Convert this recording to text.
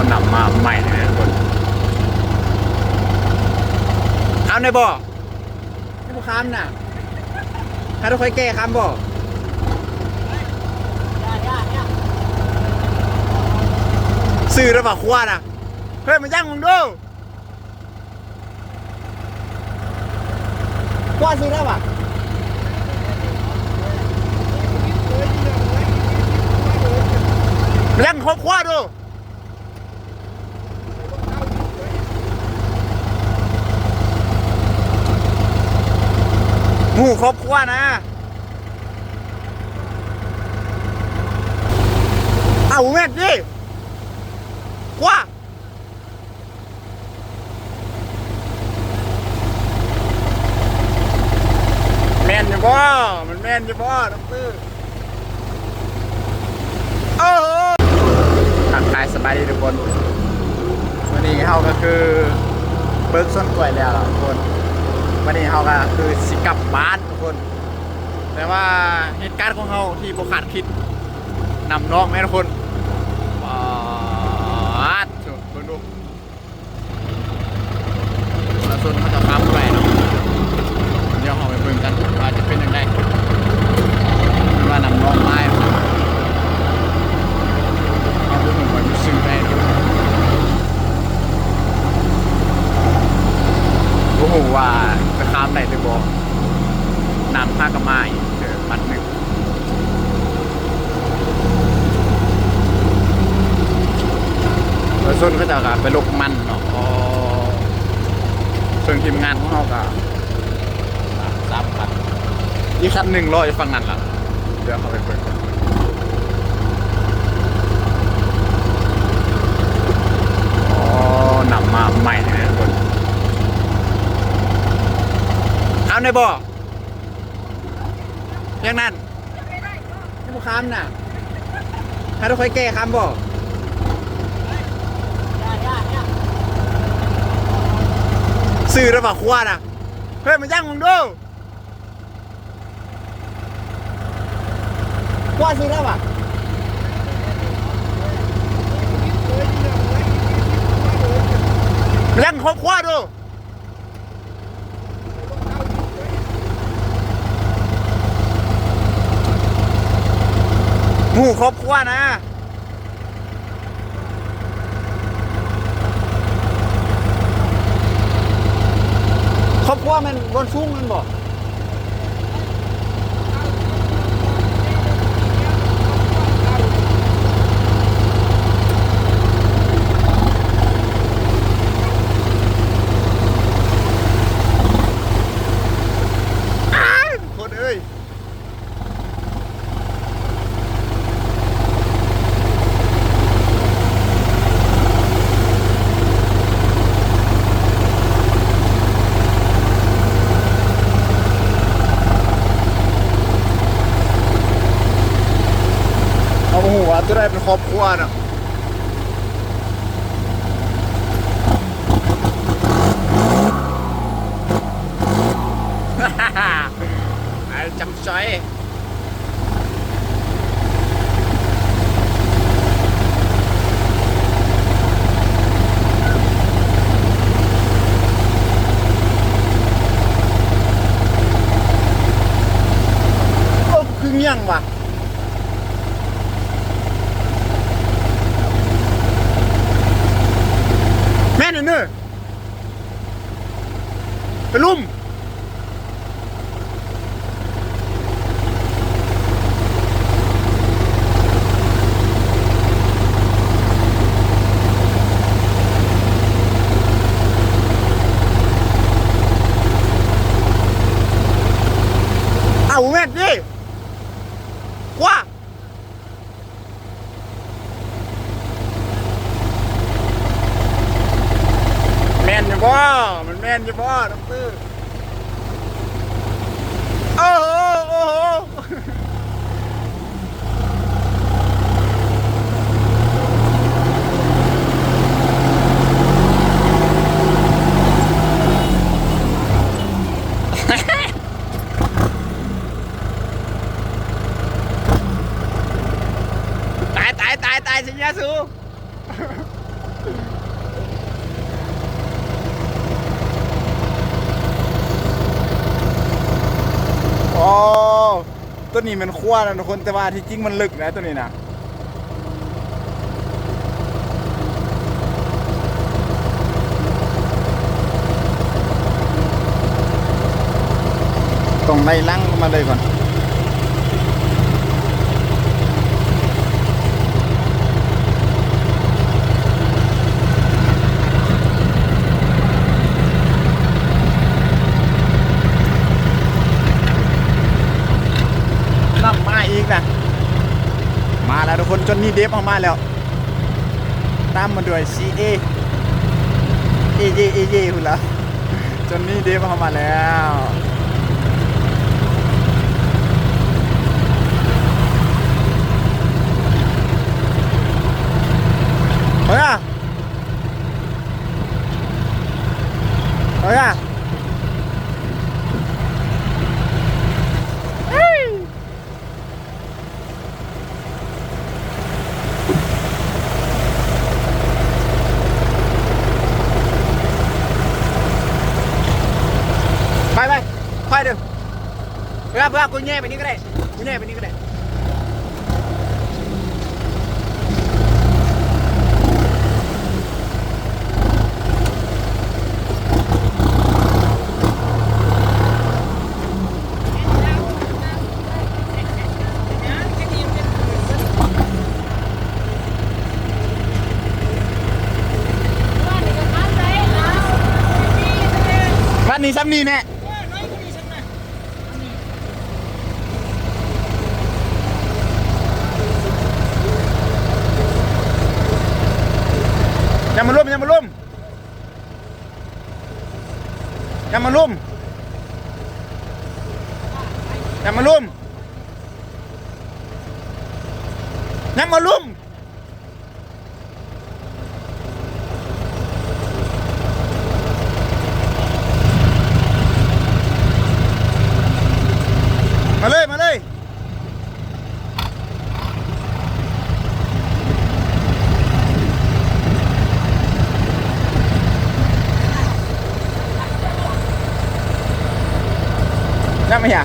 านำมาใหม่เลยนะทุกคน เอาในบ่อให้ผู้ค้ามน่ะถ้าเราค่อยแก้ค้ามบ่อสื่อระบาดควาน่ะ เฮ้ยมาย่างมึงดูควาสื่อระบาดมาย่างครบครัวดู หมู่ครอบครัวนะ เอาแม่นดิคว้าแม่นอยู่บ่มันแม่นอยู่บ่ดอกเตอร์โอ้โหทักทายสบายดีทุกคน วันนี้เฮาก็คือเบิกส้นกล้วยแล้วทุกคน วันนี้เราก็คือสิกลับบ้านทุกคน แต่ว่าเหตุการณ์ของเราที่บ่คาดคิดนำน้องแม่ทุกคนปาดสุดคนดูแล้วส่วนเขาจะฟ้าไปเนาะเดี๋ยวเราไปเบิ่งกันว่าจะเป็นยังไงว่านำน้องไม้เอาไปเบิ่งว่ารู้สึกได้เนาะ โอ้โหว่า จะข้ไหรือบอกนำผ้ากระไม้เจอมัดหนึ่งแล้วส้นก็จะไปลกมันเนาะส่วนทีมงานของเราก็สามพันอีกคันหนึ่งรออยู่ฝั่งนั้นล่ะ เดี๋ยวเขาไปเปิดกันอ๋อนำมาใหม่เลยนะทุกคน เอาในบ่อยังนั่นให้ผู้ค้ามน่ะถ้าเราค่อยแก้ค้ามบ่สื่อระบาดควาน่ะเฮ้ยมาย่างมึงดูควาสื่อระบาดมาย่างครบครัวดู หูครอบครัวนะครอบครัวมันบนสูงมันบอกอ้ายคนเอ้ย เอาหัวจะได้ เป็นครอบครัวน่ะ ไอ้จำใจโอ้คือเงี้ยงว่ะ แม่นเนอะ ไปลุ่มเอาแม่นดิว่าแม่นอยู่บ่ มันแม่นอยู่บ่ดอกเตอร์โอ้โหโอ้โหตายตายตายตายสิยาสู ตัวนี้มันขั้วนะทุกคนแต่ว่าที่จริงมันลึกนะตัวนี้นะต้องไล่ลังมาเลยก่อน น้ำมาอีกนะ แล้วทุกคนจนนี่เดฟออกมาแล้ว ตามมาด้วย CA เอเยเอเยคุณละจนนี่เดฟออกมาแล้วเฮ้ยอะเฮ้ยอะเฮ้ย ไปไป ค่อยเดี๋ยวเพื่อเพื่อกูแย่ไปนี่ก็ได้กูแย่ไปนี่ก็ได้วันนี้ซ้ำนี่แน่ ย่ามาลุ่มอย่ามาลุ่มอย่ามาลุ่มอย่ามาลุ่มอย่ามาลุ่มมาเลยมาเลย นั่นไม่อย